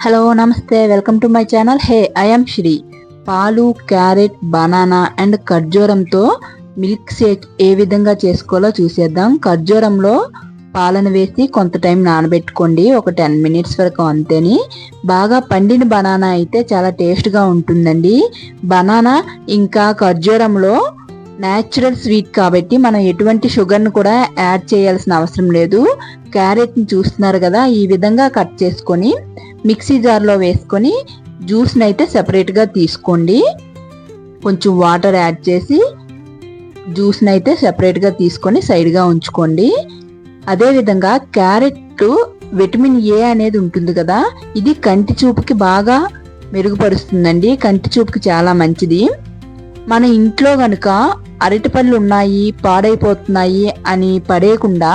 Hello నమస్తే welcome to my channel hey I'm Sri పాలు carrot banana and ఖర్జూరంతో milk shake ఏ విధంగా చేసుకోవాలో చూసేద్దాం. ఖర్జూరంలో పాలను వేసి కొంత టైం నానబెట్టుకోండి. ఒక టెన్ మినిట్స్ వరకు అంతేని. బాగా పండిన బనానా అయితే చాలా టేస్ట్గా ఉంటుందండి. బనానా ఇంకా ఖర్జూరంలో న్యాచురల్ స్వీట్ కాబట్టి మనం ఎటువంటి షుగర్ను కూడా యాడ్ చేయాల్సిన అవసరం లేదు. క్యారెట్ని చూస్తున్నారు కదా ఈ విధంగా కట్ చేసుకొని మిక్సీ జార్లో వేసుకొని జ్యూస్ని అయితే సపరేట్గా తీసుకోండి. కొంచెం వాటర్ యాడ్ చేసి జ్యూస్ని అయితే సపరేట్గా తీసుకొని సైడ్గా ఉంచుకోండి. అదేవిధంగా క్యారెట్ విటమిన్ ఏ అనేది ఉంటుంది కదా ఇది కంటి చూపుకి బాగా మెరుగుపరుస్తుందండి. కంటి చూపుకి చాలా మంచిది. మన ఇంట్లో కనుక అరటిపళ్ళు ఉన్నాయి పాడైపోతున్నాయి అని పడేయకుండా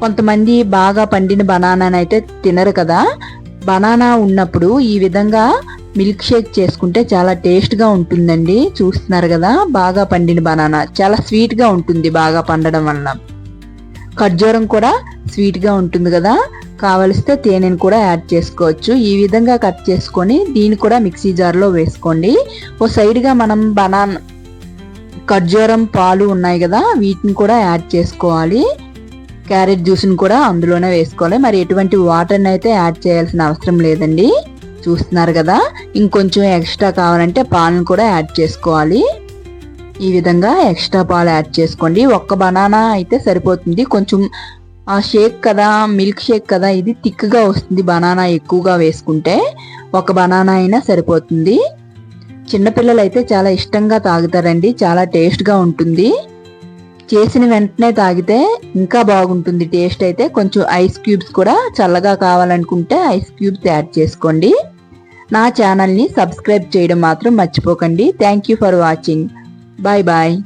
కొంతమంది బాగా పండిన బనానాని అయితే తినరు కదా. బనానా ఉన్నప్పుడు ఈ విధంగా మిల్క్ షేక్ చేసుకుంటే చాలా టేస్ట్గా ఉంటుందండి. చూస్తున్నారు కదా బాగా పండిన బనానా. చాలా స్వీట్గా ఉంటుంది బాగా పండడం వల్ల ఖర్జూరం కూడా స్వీట్గా ఉంటుంది కదా. కావలిస్తే తేనెను కూడా యాడ్ చేసుకోవచ్చు. ఈ విధంగా కట్ చేసుకొని దీన్ని కూడా మిక్సీ జార్లో వేసుకోండి. ఓ సైడ్గా మనం బనానా ఖర్జూరం పాలు ఉన్నాయి కదా వీటిని కూడా యాడ్ చేసుకోవాలి. క్యారెట్ జ్యూస్ని కూడా అందులోనే వేసుకోవాలి. మరి ఎటువంటి వాటర్ని అయితే యాడ్ చేయాల్సిన అవసరం లేదండి. చూస్తున్నారు కదా ఇంకొంచెం ఎక్స్ట్రా కావాలంటే పాలను కూడా యాడ్ చేసుకోవాలి. ఈ విధంగా ఎక్స్ట్రా పాలు యాడ్ చేసుకోండి. ఒక్క బనానా అయితే సరిపోతుంది. కొంచెం ఆ షేక్ కదా మిల్క్ షేక్ కదా ఇది థిక్గా వస్తుంది బనానా ఎక్కువగా వేసుకుంటే. ఒక బనానా అయినా సరిపోతుంది. చిన్నపిల్లలు అయితే చాలా ఇష్టంగా తాగుతారండి చాలా టేస్ట్గా ఉంటుంది. చేసిన వెంటనే తాగితే ఇంకా బాగుంటుంది టేస్ట్ అయితే. కొంచెం ఐస్ క్యూబ్స్ కూడా చల్లగా కావాలనుకుంటే ఐస్ క్యూబ్స్ యాడ్ చేసుకోండి. నా ఛానల్ని సబ్స్క్రైబ్ చేయడం మాత్రం మర్చిపోకండి. Thank you for watching. Bye bye.